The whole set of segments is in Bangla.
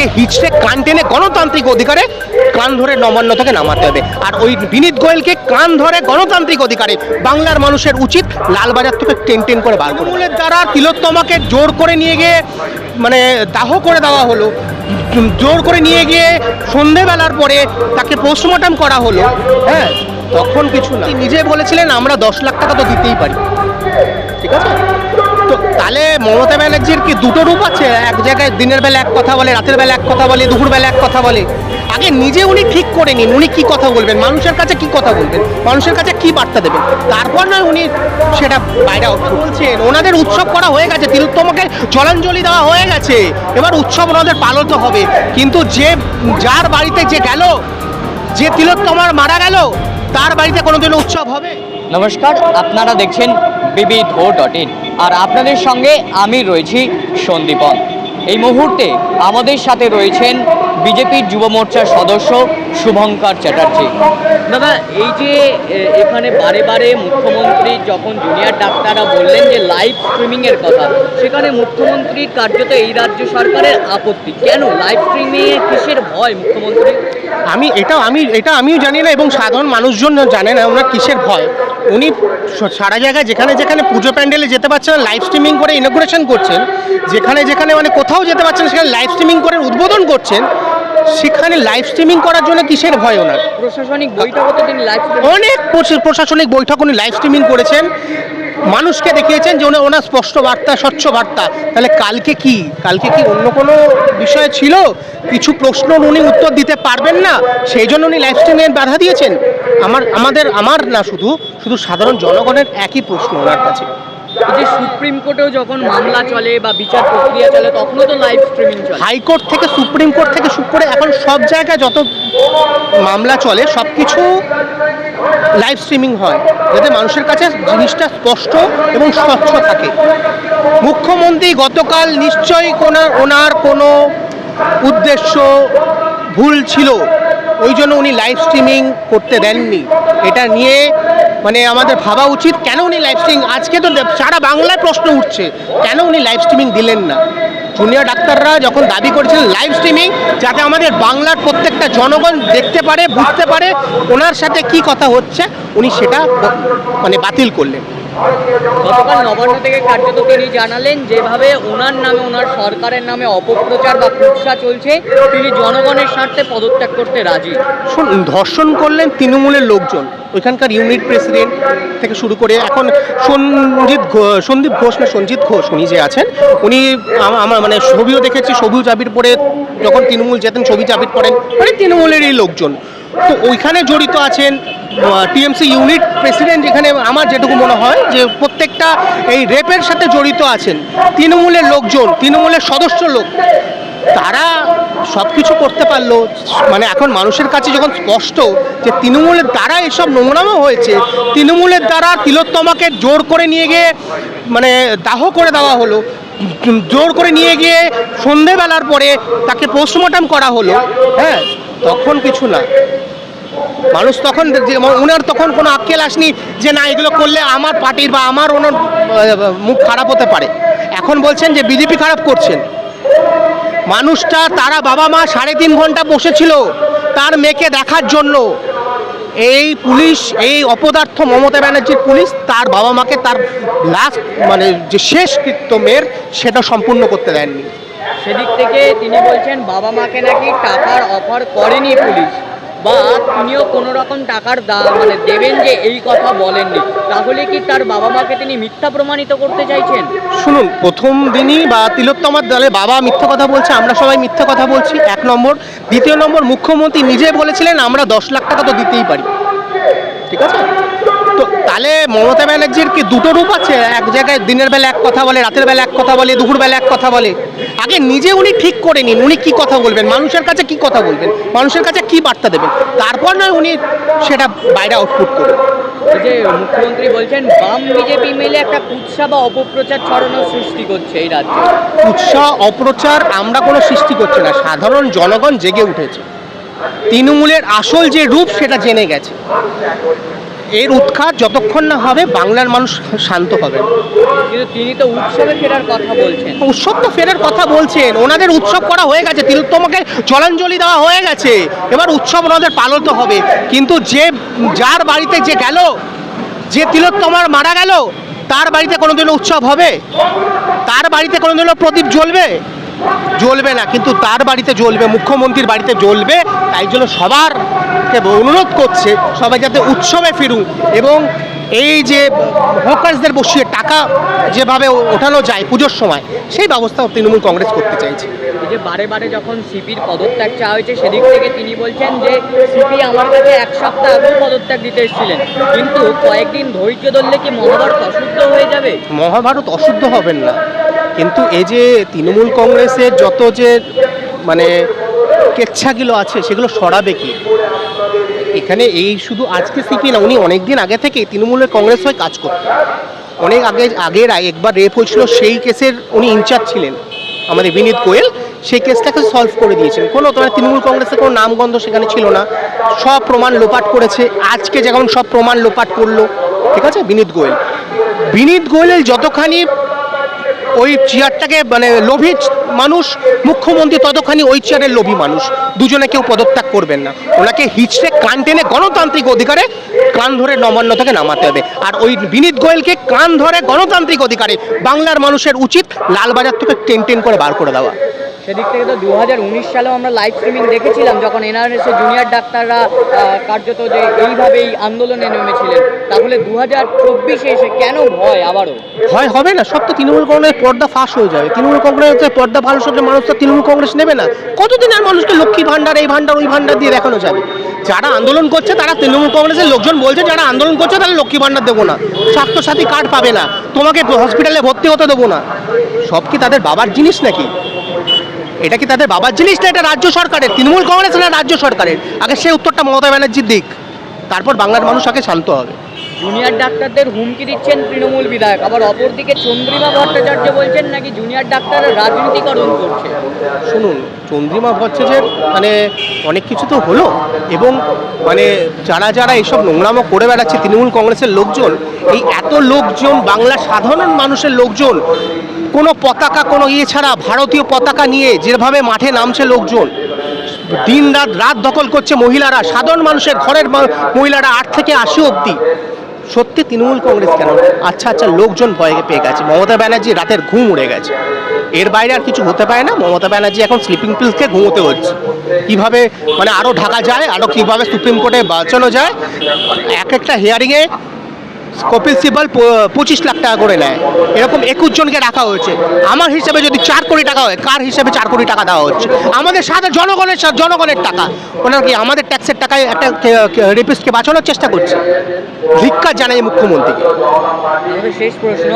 তাকে হিচড়ে কান টেনে গণতান্ত্রিক অধিকারে কান ধরে নবান্ন থেকে নামাতে হবে। আর ওই বিনীত গোয়েলকে কান ধরে গণতান্ত্রিক অধিকারে বাংলার মানুষের উচিত লালবাজার থেকে টেন টেন করে বার তৃণমূলের দ্বারা তিলোত্তমাকে জোর করে নিয়ে গিয়ে মানে দাহ করে দেওয়া হলো। জোর করে নিয়ে গিয়ে সন্ধেবেলার পরে তাকে পোস্টমর্টম করা হলো। হ্যাঁ তখন কিছু না। নিজে বলেছিলেন আমরা দশ লাখ টাকা তো দিতেই পারি। ঠিক আছে? তাহলে মমতা ব্যানার্জির কি দুটো রূপ আছে? এক জায়গায় দিনের বেলা এক কথা বলে, রাতের বেলা এক কথা বলে, দুপুর বেলা এক কথা বলে। আগে নিজে উনি ঠিক করে নিন, উনি কি কথা বলবেন, মানুষের কাছে কি কথা বলবেন, মানুষের কাছে কি বার্তা দেবেন? তারপর নয় উনি সেটা বাইরে বলছেন ওনাদের উৎসব করা হয়ে গেছে, তিলোত্তমকে জলাঞ্জলি দেওয়া হয়ে গেছে। এবার উৎসব ওনাদের পালন হবে। কিন্তু যে, যার বাড়িতে যে গেল, যে তিলোত্তমার মারা গেল, তার বাড়িতে কোনোদিন উৎসব হবে? নমস্কার, আপনারা দেখছেন বিবি ধো ডট ইন আর আপনাদের সঙ্গে আমি রয়েছি সন্দীপন। এই মুহূর্তে আমাদের সাথে রয়েছেন বিজেপির যুব মোর্চার সদস্য শুভঙ্কর চ্যাটার্জি। দাদা, এই যে এখানে বারে বারে মুখ্যমন্ত্রী যখন জুনিয়র ডাক্তাররা বললেন যে লাইভ স্ট্রিমিংয়ের কথা, সেখানে মুখ্যমন্ত্রীর কার্যত এই রাজ্য সরকারের আপত্তি। কেন? লাইভ স্ট্রিমিংয়ে কিসের ভয় মুখ্যমন্ত্রী আমি এটা আমি এটা আমিও জানি না এবং সাধারণ মানুষজন জানে না ওনার কিসের ভয়। উনি সারা জায়গায় যেখানে যেখানে পুজো প্যান্ডেলে যেতে পারছেন লাইভ স্ট্রিমিং করে ইনগ্রেশন করছেন যেখানে যেখানে মানে কোথাও যেতে পারছেন সেখানে লাইভ স্ট্রিমিং করে উদ্বোধন করছেন সেখানে লাইভ স্ট্রিমিং করার জন্য কিসের ভয় ওনার? প্রশাসনিক লাইভ অনেক প্রশাসনিক বৈঠক উনি লাইভ স্ট্রিমিং করেছেন। মানুষকে দেখিয়েছেন যে ওনার স্পষ্ট বার্তা স্বচ্ছ বার্তা। তাহলে কালকে কি? কালকে কি অন্য কোনো বিষয় ছিল? কিছু প্রশ্ন উনি উত্তর দিতে পারবেন না? সেই জন্য উনি লাইভ স্ট্রিমে বাধা দিয়েছেন। আমার আমাদের আমার না শুধু শুধু সাধারণ জনগণের একই প্রশ্ন ওনার কাছে। যে সুপ্রিম কোর্টেও যখন মামলা চলে বা বিচার প্রক্রিয়া চলে তখনও তো লাইভ স্ট্রিমিং চলে। হাইকোর্ট থেকে সুপ্রিম কোর্ট থেকে শুরু করে এখন সব জায়গায় যত মামলা চলে সব কিছু লাইভ স্ট্রিমিং হয়, যাতে মানুষের কাছে জিনিসটা স্পষ্ট এবং স্বচ্ছ থাকে। মুখ্যমন্ত্রী গতকাল নিশ্চয়ই কোনো ওনার কোনো উদ্দেশ্য ভুল ছিল। ওই জন্য উনি লাইভ স্ট্রিমিং করতে দেননি। এটা নিয়ে মানে আমাদের ভাবা উচিত, কেন উনি লাইভ স্ট্রিমিং আজকে তো সারা বাংলায় প্রশ্ন উঠছে, কেন উনি লাইভ স্ট্রিমিং দিলেন না? জুনিয়র ডাক্তাররা যখন দাবি করেছিলেন লাইভ স্ট্রিমিং যাতে আমাদের বাংলার প্রত্যেকটা জনগণ দেখতে পারে, বুঝতে পারে ওনার সাথে কি কথা হচ্ছে, উনি সেটা মানে বাতিল করলেন। গতকাল নবান্ন থেকে কার্যত তিনি জানালেন, যেভাবে ওনার নামে, ওনার সরকারের নামে অপপ্রচার বা কুৎসা চলছে, তিনি জনগণের স্বার্থে পদত্যাগ করতে রাজি। ধর্ষণ করলেন তৃণমূলের লোকজন, ওইখানকার ইউনিট প্রেসিডেন্ট থেকে শুরু করে এখন সঞ্জিত সন্দীপ ঘোষ না, সঞ্জিত ঘোষ উনি যে আছেন, উনি আম- আমার মানে ছবিও দেখেছি সবুজ আবির পরে যখন তৃণমূল যেতেন, ছবি আবির পরেন মানে তৃণমূলেরই লোকজন। তো ওইখানে জড়িত আছেন টিএমসি ইউনিট প্রেসিডেন্ট যেখানে আমার যেটুকু মনে হয় যে প্রত্যেকটা এই রেপের সাথে জড়িত আছেন। তৃণমূলের লোকজন, তৃণমূলের সদস্য লোক, তারা সব কিছু করতে পারল। মানে এখন মানুষের কাছে যখন স্পষ্ট যে তৃণমূলের দ্বারা এসব নোংরামও হয়েছে, তৃণমূলের দ্বারা তিলোত্তমাকে জোর করে নিয়ে গিয়ে মানে দাহ করে দেওয়া হলো, জোর করে নিয়ে গিয়ে সন্ধেবেলার পরে তাকে পোস্টমর্টম করা হলো হ্যাঁ তখন কিছু না। মানুষ তখন ওনার তখন কোনো আক্কেল আসনি যে না, এগুলো করলে আমার পার্টির বা আমার ওনার মুখ খারাপ হতে পারে। এখন বলছেন যে বিজেপি খারাপ করছেন। মানুষটা, তারা বাবা মা সাড়ে তিন ঘণ্টা বসেছিল তার মেয়েকে দেখার জন্য। এই পুলিশ, এই অপদার্থ মমতা ব্যানার্জির পুলিশ তার বাবা মাকে তার লাস্ট মানে যে শেষ কৃত্য মেয়ের, সেটা সম্পূর্ণ করতে দেননি সেদিক থেকে তিনি বলছেন, বাবা মাকে নাকি টাকার অফার করেনি পুলিশ। বা তিনিও কোনো রকম টাকার দা মানে দেবেন যে এই কথা বলেননি, তাহলে কি তার বাবা মাকে তিনি মিথ্যা প্রমাণিত করতে চাইছেন? শুনুন, প্রথম দিনই বা তিলোত্তমার দলে বাবা মিথ্যা কথা বলছে, আমরা সবাই মিথ্যা কথা বলছি, এক নম্বর। দ্বিতীয় নম্বর, মুখ্যমন্ত্রী নিজে বলেছিলেন, আমরা দশ লাখ টাকা তো দিতেই পারি। ঠিক আছে? তাহলে মমতা ব্যানার্জির কি দুটো রূপ আছে? এক জায়গায় দিনের বেলা এক কথা বলে রাতের বেলা এক কথা বলে দুপুর বেলা এক কথা বলে। আগে নিজে উনি ঠিক করে নিন উনি কি কথা বলবেন মানুষের কাছে কি কথা বলবেন মানুষের কাছে কি বার্তা দেবেন? তারপর নয় উনি সেটা বাইরে আউটপুট করবেন। যে মুখ্যমন্ত্রী বলছেন বাম বিজেপি মিলে একটা কুৎসা বা অপপ্রচার ছড়ানোর সৃষ্টি করছে এই রাজ্যে। উৎসাহ অপ্রচার আমরা কোনো সৃষ্টি করছি না সাধারণ জনগণ জেগে উঠেছে। তৃণমূলের আসল যে রূপ সেটা জেনে গেছে। এর উৎখাত যতক্ষণ না হবে বাংলার মানুষ শান্ত হবে। কিন্তু তিনি তো উৎসবে ফেরার কথা বলছেন। উৎসব তো ফেরার কথা বলছেন। ওনাদের উৎসব করা হয়ে গেছে। তিলোত্তমাকে জলাঞ্জলি দেওয়া হয়ে গেছে। এবার উৎসব ওনাদের পালিত হবে। কিন্তু যে যার বাড়িতে যে গেল যে তিলোত্তমার মারা গেল তার বাড়িতে কোনোদিনও উৎসব হবে? তার বাড়িতে কোনোদিনও প্রদীপ জ্বলবে? জ্বলবে না। কিন্তু তার বাড়িতে জ্বলবে মুখ্যমন্ত্রীর বাড়িতে জ্বলবে তাই জন্য সবারকে অনুরোধ করছে সবাই যাতে উৎসবে ফিরুক এবং এই যে হকার্সদের বসিয়ে টাকা যেভাবে ওঠানো যায় পুজোর সময় সেই ব্যবস্থা তৃণমূল কংগ্রেস করতে চাইছে। এই যে বারে বারে যখন সিপির পদত্যাগ চাওয়া হয়েছে সেদিক থেকে তিনি বলছেন যে সিপি আমার কাছে এক সপ্তাহ আগেও পদত্যাগ দিতে এসেছিলেন। কিন্তু কয়েকদিন ধৈর্য ধরলে কি মহাভারত অশুদ্ধ হয়ে যাবে? মহাভারত অশুদ্ধ হবেন না। কিন্তু এই যে তৃণমূল কংগ্রেসের যত যে মানে কেচ্ছাগুলো আছে, সেগুলো সরাবে কি? এখানে এই শুধু আজকে সিপি না, উনি অনেক দিন আগে থেকে তৃণমূলের কংগ্রেস হয়ে কাজ করতেন। অনেক আগে, আগের একবার রেপ হয়েছিল, সেই কেসের উনি ইনচার্জ ছিলেন আমাদের বিনীত গোয়েল। সেই কেসটাকে সলভ করে দিয়েছেন। কোনো তোমার তৃণমূল কংগ্রেসের কোনো নামগন্ধ সেখানে ছিল না। সব প্রমাণ লোপাট করেছে। আজকে যেমন সব প্রমাণ লোপাট করল। ঠিক আছে, বিনীত গোয়েল। বিনীত গোয়েলের যতখানি ওই চেয়ারটাকে মানে লোভী মানুষ, মুখ্যমন্ত্রী ততখানি ওই চেয়ারের লোভী মানুষ। দুজনে কেউ পদত্যাগ করবেন না। ওনাকে হিচড়ে, কান টেনে গণতান্ত্রিক অধিকারে কান ধরে নবান্ন থেকে নামাতে হবে। আর ওই বিনীত গোয়েলকে কান ধরে গণতান্ত্রিক অধিকারে বাংলার মানুষের উচিত লালবাজার থেকে টেন টেন করে বার করে দেওয়া। সেদিক থেকে তো দু হাজার উনিশ সালেও আমরা লাইভ স্ট্রিমিং দেখেছিলাম যখন এনআরএসের জুনিয়র ডাক্তাররা কার্যত যে এইভাবেই আন্দোলনে নেমেছিলেন। তাহলে দু হাজার চব্বিশে এসে কেন ভয় আবারও? ভয় হবে না, সব তো তৃণমূল কংগ্রেসের পর্দা ফাঁস হয়ে যাবে। তৃণমূল কংগ্রেসের পর্দা ভালো সবচেয়ে মানুষ তো তৃণমূল কংগ্রেস নেবে না। কতদিন আর মানুষকে লক্ষ্মী ভাণ্ডার, এই ভাণ্ডার, ওই ভাণ্ডার দিয়ে দেখানো যাবে? যারা আন্দোলন করছে, তারা তৃণমূল কংগ্রেসের লোকজন বলছে, যারা আন্দোলন করছে, তারা লক্ষ্মী ভাণ্ডার দেবো না। স্বাস্থ্যসাথী কার্ড পাবে না। তোমাকে হসপিটালে ভর্তি হতে দেবো না। সব কি তাদের বাবার জিনিস নাকি? এটা কি তাদের বাবার জিনিস না এটা রাজ্য সরকারের? তৃণমূল কংগ্রেস না রাজ্য সরকারের? আগে সে উত্তরটা মমতা ব্যানার্জির দিক। তারপর বাংলার মানুষ আগে শান্ত হবে। জুনিয়র ডাক্তারদের হুমকি দিচ্ছেন তৃণমূল বিধায়ক। আবার অপরদিকে চন্দ্রিমা ভট্টাচার্য বলছেন নাকি জুনিয়র ডাক্তার রাজনীতিকরণ করছে? শুনুন চন্দ্রিমা ভট্টাচার্যের মানে অনেক কিছু তো হলো এবং মানে যারা যারা এইসব নোংরামো করে বেড়াচ্ছে তৃণমূল কংগ্রেসের লোকজন এই এত লোকজন বাংলা সাধারণ মানুষের লোকজন কোনো পতাকা, কোনো ইয়ে ছাড়া ভারতীয় পতাকা নিয়ে যেভাবে মাঠে নামছে লোকজন, দিন রাত রাত দখল করছে মহিলারা, সাধারণ মানুষের ঘরের মহিলারা আট থেকে আশি অবধি। সত্যি তৃণমূল কংগ্রেস কেন? আচ্ছা আচ্ছা লোকজন ভয়ে পেয়ে গেছে। মমতা ব্যানার্জি রাতের ঘুম উড়ে গেছে। এর বাইরে আর কিছু হতে পারে না? মমতা ব্যানার্জি এখন স্লিপিং পিলসকে ঘুমোতে হচ্ছে। কীভাবে মানে আরও ঢাকা যায় আরও কীভাবে সুপ্রিম কোর্টে বাঁচানো যায়? এক একটা হিয়ারিংয়ে কপিল সিবাল প- পঁচিশ লাখ টাকা করে নেয়। এরকম একুশ জনকে রাখা হয়েছে। আমার হিসেবে যদি চার কোটি টাকা হয়, কার হিসেবে চার কোটি টাকা দেওয়া হচ্ছে? আমাদের সাথে জনগণের জনগণের টাকা। ওনার কি আমাদের ট্যাক্সের টাকায় একটা রেপিস্টকে বাঁচানোর চেষ্টা করছে? ধিক্কার জানাই মুখ্যমন্ত্রীকে। শেষ প্রশ্ন,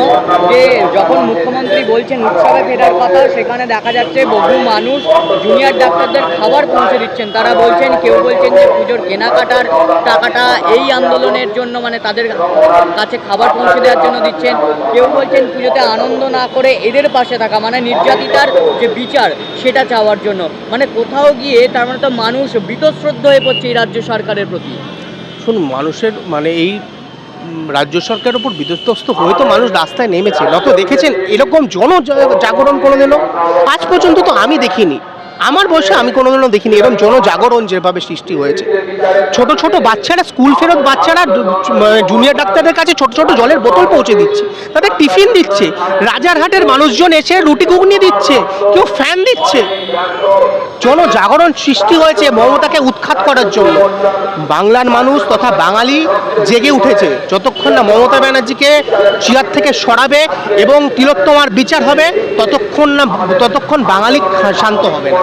যে যখন মুখ্যমন্ত্রী বলছেন উৎসবে ফেরার কথা, সেখানে দেখা যাচ্ছে বহু মানুষ জুনিয়র ডাক্তারদের খাবার পৌঁছে দিচ্ছেন। তারা বলছেন, কেউ বলছেন যে পুজোর কেনাকাটার টাকাটা এই আন্দোলনের জন্য মানে তাদের কাছে খাবার পৌঁছে দেওয়ার জন্য দিচ্ছেন। কেউ বলছেন পুজোতে আনন্দ না করে এদের পাশে থাকা মানে নির্যাতিতার যে বিচার, সেটা চাওয়ার জন্য। মানে কোথাও গিয়ে তার মানে তো মানুষ বীতশ্রদ্ধ হয়ে পড়ছে এই রাজ্য সরকারের প্রতি। শুনুন, মানুষের মানে এই রাজ্য সরকারের উপর বিধ্বস্ত হয়ে তো মানুষ রাস্তায় নেমেছে। নত দেখেছেন? এরকম জন জাগরণ করে কোনোদিনও আজ পর্যন্ত তো আমি দেখিনি। আমার বয়সে আমি কোনোদিনও দেখিনি এরকম জনজাগরণ যেভাবে সৃষ্টি হয়েছে। ছোট ছোট বাচ্চারা, স্কুল ফেরত বাচ্চারা জুনিয়র ডাক্তারদের কাছে ছোট ছোট জলের বোতল পৌঁছে দিচ্ছে। তাদের টিফিন দিচ্ছে। রাজারহাটের মানুষজন এসে রুটি ঘুগনি দিচ্ছে। কেউ ফ্যান দিচ্ছে। জনজাগরণ সৃষ্টি হয়েছে মমতাকে উৎখাত করার জন্য। বাংলার মানুষ তথা বাঙালি জেগে উঠেছে। যতক্ষণ না মমতা ব্যানার্জিকে চেয়ার থেকে সরাবে এবং তিলোত্তমার বিচার হবে, ততক্ষণ না ততক্ষণ বাঙালি শান্ত হবে না।